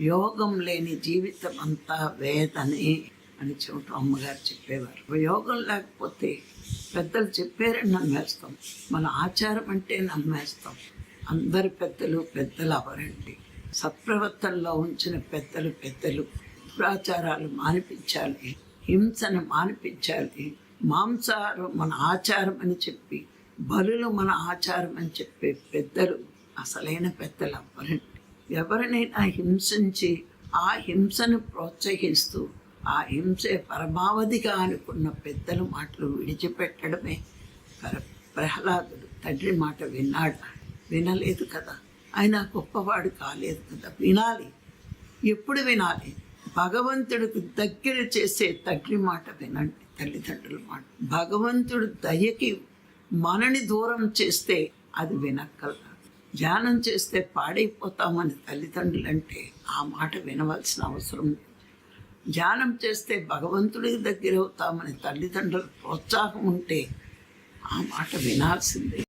యోగం లేని జీవితం అంతా వేదనే అని చెబుతూ అమ్మగారు చెప్పేవారు. యోగం లేకపోతే పెద్దలు చెప్పారని నమ్మేస్తాం. మన ఆచారం అంటే నమ్మేస్తాం. అందరు పెద్దలు పెద్దలు అవరండి. సత్ప్రవర్తనలో ఉంచిన పెద్దలు పెద్దలు దురాచారాలు మానిపించాలి హింసను మానిపించాలి మాంసాహారం మన ఆచారం అని చెప్పి బలులు మన ఆచారం అని చెప్పే పెద్దలు అసలైన పెద్దలు అవ్వరండి. ఎవరినైనా హింసించి ఆ హింసను ప్రోత్సహిస్తూ ఆ హింసే పరమావధిగా అనుకున్న పెద్దల మాటలు విడిచిపెట్టడమే ప్రహ్లాదుడు తండ్రి మాట విన్నాడు. వినలేదు కదా. ఆయన గొప్పవాడు కాలేదు కదా. వినాలి. ఎప్పుడు వినాలి? భగవంతుడికి దగ్గర చేసే తండ్రి మాట వినండి. తల్లిదండ్రుల మాట. భగవంతుడు దయకి మనని దూరం చేస్తే అది వినక్కల్లా ధ్యానం చేస్తే పాడైపోతామని తల్లిదండ్రులు అంటే ఆ మాట వినవలసిన అవసరం ధ్యానం చేస్తే భగవంతుడికి దగ్గర అవుతామని తల్లిదండ్రుల ప్రోత్సాహం ఉంటే ఆ మాట వినాల్సిందే.